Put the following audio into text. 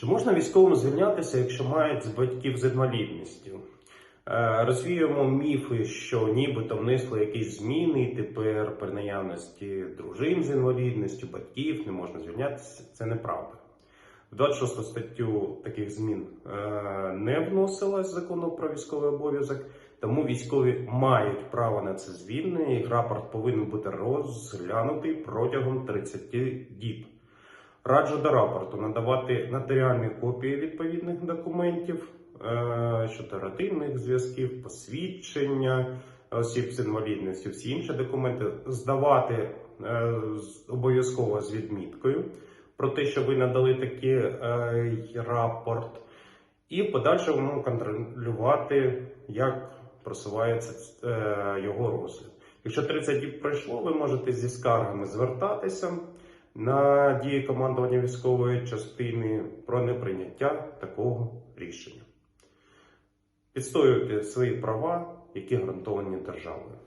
Чи можна військовим звільнятися, якщо мають батьків з інвалідністю? Е, Розвіємо міфи, що нібито внесли якісь зміни, тепер при наявності дружин з інвалідністю, батьків не можна звільнятися. Це неправда. В 26 статтю таких змін е, не вносилось закону про військовий обов'язок, тому військові мають право на це звільнення, і рапорт повинен бути розглянутий протягом 30 діб. Раджу до рапорту надавати нотаріальні копії відповідних документів е, щодо родинних зв'язків, посвідчення осіб з інвалідністю, всі інші документи здавати е, обов'язково з відміткою про те, що ви надали такий е, рапорт, і в подальшому контролювати, як просувається його розгляд. Якщо 30 діб пройшло, ви можете зі скаргами звертатися на дії командування військової частини про неприйняття такого рішення. Відстоюйте свої права, які гарантовані державою.